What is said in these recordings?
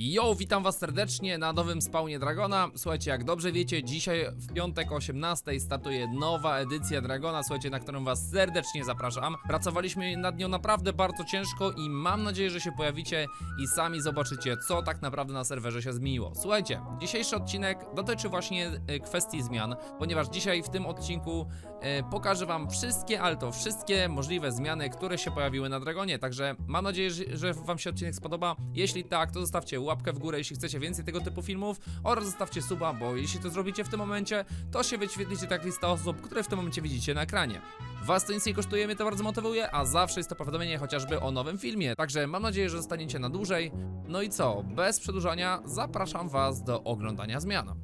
Yo, witam was serdecznie na nowym spawnie Dragona. Słuchajcie, jak dobrze wiecie, dzisiaj w piątek o 18 startuje nowa edycja Dragona, słuchajcie, na którą was serdecznie zapraszam. Pracowaliśmy nad nią naprawdę bardzo ciężko i mam nadzieję, że się pojawicie i sami zobaczycie, co tak naprawdę na serwerze się zmieniło. Słuchajcie, dzisiejszy odcinek dotyczy właśnie e, kwestii zmian, ponieważ dzisiaj w tym odcinku e, pokażę wam wszystkie, ale to wszystkie możliwe zmiany, które się pojawiły na Dragonie, także mam nadzieję, że, wam się odcinek spodoba. Jeśli tak, to zostawcie łapkę w górę, jeśli chcecie więcej tego typu filmów oraz zostawcie suba, bo jeśli to zrobicie w tym momencie, to się wyświetlicie tak lista osób, które w tym momencie widzicie na ekranie. Was to nic nie kosztuje, mnie to bardzo motywuje, a zawsze jest to powiadomienie chociażby o nowym filmie. Także mam nadzieję, że zostaniecie na dłużej. No i co, bez przedłużania zapraszam was do oglądania zmian.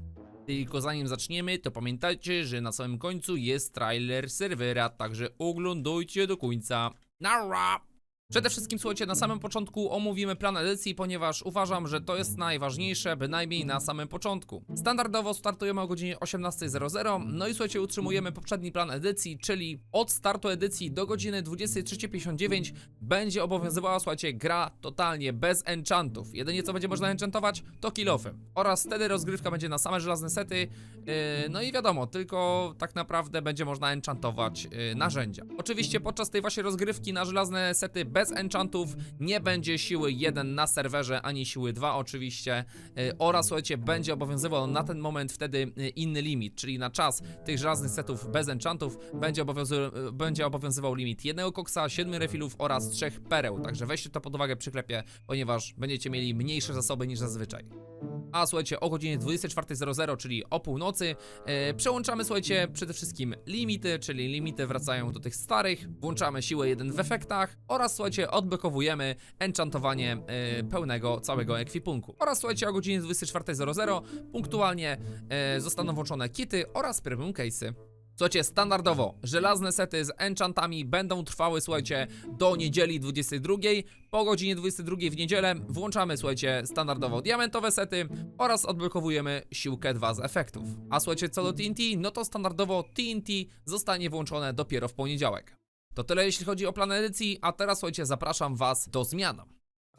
Tylko zanim zaczniemy, to pamiętajcie, że na samym końcu jest trailer serwera, także oglądajcie do końca. Nara! Przede wszystkim słuchajcie, na samym początku omówimy plan edycji, ponieważ uważam, że to jest najważniejsze, bynajmniej na samym początku. Standardowo startujemy o godzinie 18.00, no i słuchajcie, utrzymujemy poprzedni plan edycji, czyli od startu edycji do godziny 23.59 będzie obowiązywała, słuchajcie, gra totalnie bez enchantów. Jedynie co będzie można enchantować, to kilofy. Oraz wtedy rozgrywka będzie na same żelazne sety, yy, no i wiadomo, tylko tak naprawdę będzie można enchantować yy, narzędzia. Oczywiście podczas tej właśnie rozgrywki na żelazne sety bez enchantów nie będzie siły 1 na serwerze, ani siły 2 oczywiście. Yy, oraz słuchajcie, będzie obowiązywał na ten moment wtedy yy, inny limit, czyli na czas tych żelaznych setów bez enchantów będzie, obowiązy yy, będzie obowiązywał limit jednego koksa, 7 refilów oraz 3 pereł. Także weźcie to pod uwagę przy klepie, ponieważ będziecie mieli mniejsze zasoby niż zazwyczaj. A słuchajcie, o godzinie 24.00, czyli o północy, e, przełączamy, słuchajcie, przede wszystkim limity, czyli limity wracają do tych starych, włączamy siłę 1 w efektach oraz, słuchajcie, odblokowujemy enchantowanie e, pełnego całego ekwipunku. Oraz, słuchajcie, o godzinie 24.00 punktualnie e, zostaną włączone kity oraz premium case'y. Słuchajcie, standardowo żelazne sety z enchantami będą trwały, słuchajcie, do niedzieli 22. Po godzinie 22 w niedzielę włączamy, słuchajcie, standardowo diamentowe sety oraz odblokowujemy siłkę 2 z efektów. A słuchajcie, co do TNT, no to standardowo TNT zostanie włączone dopiero w poniedziałek. To tyle jeśli chodzi o plan edycji, a teraz słuchajcie, zapraszam was do zmian.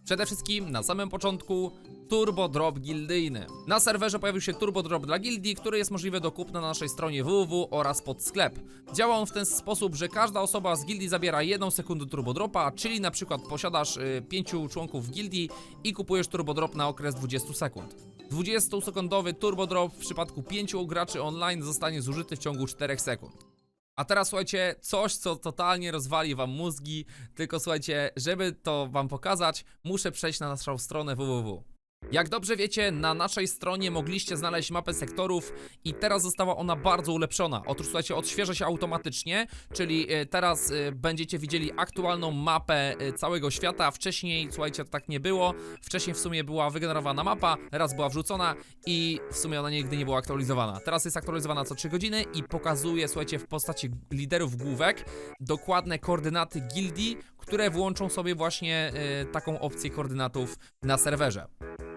Przede wszystkim na samym początku Turbo Drop Gildyjny. Na serwerze pojawił się Turbo Drop dla gildii, który jest możliwy do kupna na naszej stronie www oraz pod sklep. Działa on w ten sposób, że każda osoba z gildii zabiera 1 sekundę Turbo Dropa, czyli na przykład posiadasz y, 5 członków w gildii i kupujesz Turbo Drop na okres 20 sekund. 20-sekundowy Turbo Drop w przypadku 5 graczy online zostanie zużyty w ciągu 4 sekund. A teraz słuchajcie, coś co totalnie rozwali wam mózgi, tylko słuchajcie, żeby to wam pokazać, muszę przejść na naszą stronę www. Jak dobrze wiecie, na naszej stronie mogliście znaleźć mapę sektorów i teraz została ona bardzo ulepszona. Otóż słuchajcie, odświeża się automatycznie, czyli e, teraz e, będziecie widzieli aktualną mapę e, całego świata. Wcześniej, słuchajcie, to tak nie było. Wcześniej w sumie była wygenerowana mapa, raz była wrzucona i w sumie ona nigdy nie była aktualizowana. Teraz jest aktualizowana co 3 godziny i pokazuje, słuchajcie, w postaci liderów główek dokładne koordynaty gildii, które włączą sobie właśnie taką opcję koordynatów na serwerze.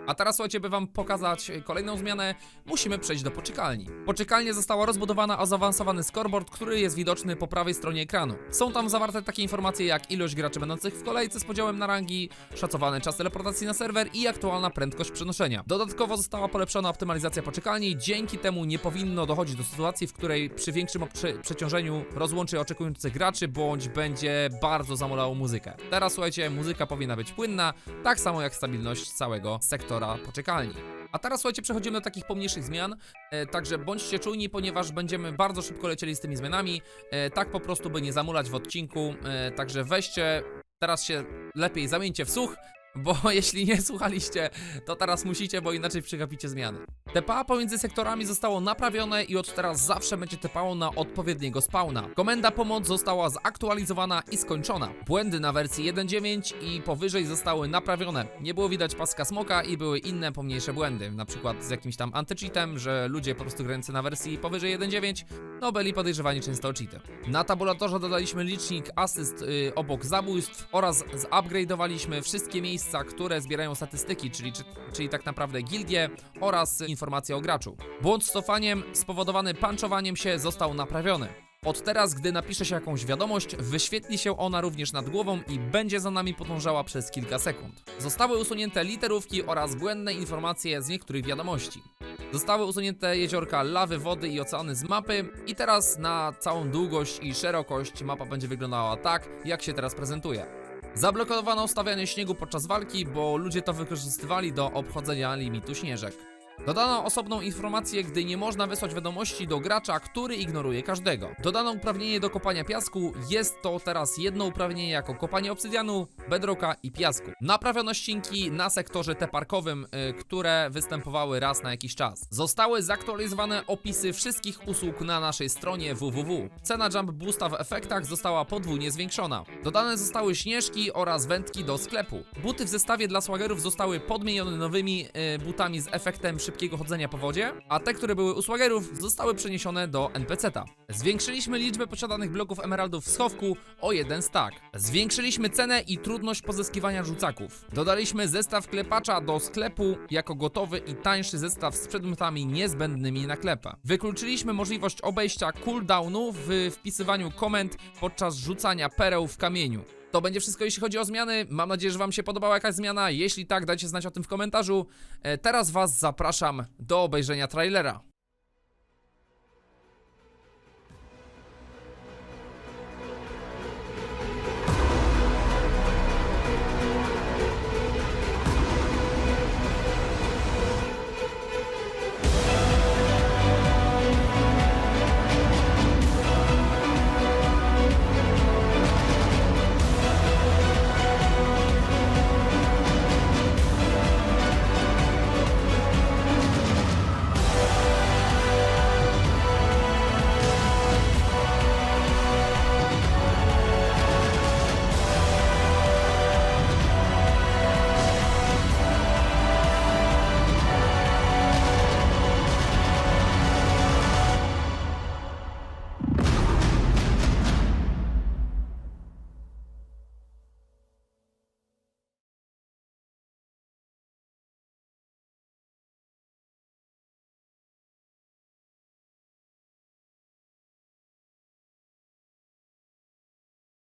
A teraz słuchajcie, by wam pokazać e, kolejną zmianę, musimy przejść do poczekalni. Poczekalnia została rozbudowana o zaawansowany scoreboard, który jest widoczny po prawej stronie ekranu. Są tam zawarte takie informacje jak ilość graczy będących w kolejce z podziałem na rangi, szacowany czas teleportacji na serwer i aktualna prędkość przenoszenia. Dodatkowo została polepszona optymalizacja poczekalni, dzięki temu nie powinno dochodzić do sytuacji, w której przy większym prze przeciążeniu rozłączy oczekujących graczy, bądź będzie bardzo zamulało muzykę. Teraz słuchajcie, muzyka powinna być płynna, tak samo jak stabilność całego sektora poczekalni. A teraz słuchajcie, przechodzimy do takich pomniejszych zmian, e, także bądźcie czujni, ponieważ będziemy bardzo szybko lecieli z tymi zmianami, e, tak po prostu, by nie zamulać w odcinku, e, także weźcie, teraz się lepiej zamieńcie w słuch, bo jeśli nie słuchaliście, to teraz musicie, bo inaczej przegapicie zmiany. TPA pomiędzy sektorami zostało naprawione i od teraz zawsze będzie tepało na odpowiedniego spawna. Komenda pomoc została zaktualizowana i skończona. Błędy na wersji 1.9 i powyżej zostały naprawione. Nie było widać paska smoka i były inne pomniejsze błędy, na przykład z jakimś tam antycheatem, że ludzie po prostu grający na wersji powyżej 1.9 no byli podejrzewani często o cheaty. Na tabulatorze dodaliśmy licznik asyst y, obok zabójstw oraz zupgrade'owaliśmy wszystkie miejsca, które zbierają statystyki, czyli, czy, czyli tak naprawdę gildie oraz informacje o graczu. Błąd z cofaniem spowodowany punchowaniem się został naprawiony. Od teraz, gdy napisze się jakąś wiadomość, wyświetli się ona również nad głową i będzie za nami podążała przez kilka sekund. Zostały usunięte literówki oraz błędne informacje z niektórych wiadomości. Zostały usunięte jeziorka lawy, wody i oceany z mapy i teraz na całą długość i szerokość mapa będzie wyglądała tak, jak się teraz prezentuje. Zablokowano stawianie śniegu podczas walki, bo ludzie to wykorzystywali do obchodzenia limitu śnieżek. Dodano osobną informację, gdy nie można wysłać wiadomości do gracza, który ignoruje każdego. Dodano uprawnienie do kopania piasku, jest to teraz jedno uprawnienie jako kopanie obsydianu, bedrocka i piasku. Naprawiono ścinki na sektorze T-parkowym, y, które występowały raz na jakiś czas. Zostały zaktualizowane opisy wszystkich usług na naszej stronie www. Cena Jump Boosta w efektach została podwójnie zwiększona. Dodane zostały śnieżki oraz wędki do sklepu. Buty w zestawie dla swagerów zostały podmienione nowymi y, butami z efektem szybkiego chodzenia po wodzie, a te, które były u swagerów, zostały przeniesione do NPC-ta. Zwiększyliśmy liczbę posiadanych bloków emeraldów w schowku o jeden stack. Zwiększyliśmy cenę i trudność pozyskiwania rzucaków. Dodaliśmy zestaw klepacza do sklepu jako gotowy i tańszy zestaw z przedmiotami niezbędnymi na klepę. Wykluczyliśmy możliwość obejścia cooldownu w wpisywaniu komend podczas rzucania pereł w kamieniu. To będzie wszystko, jeśli chodzi o zmiany. Mam nadzieję, że Wam się podobała jakaś zmiana. Jeśli tak, dajcie znać o tym w komentarzu. E, Teraz Was zapraszam do obejrzenia trailera.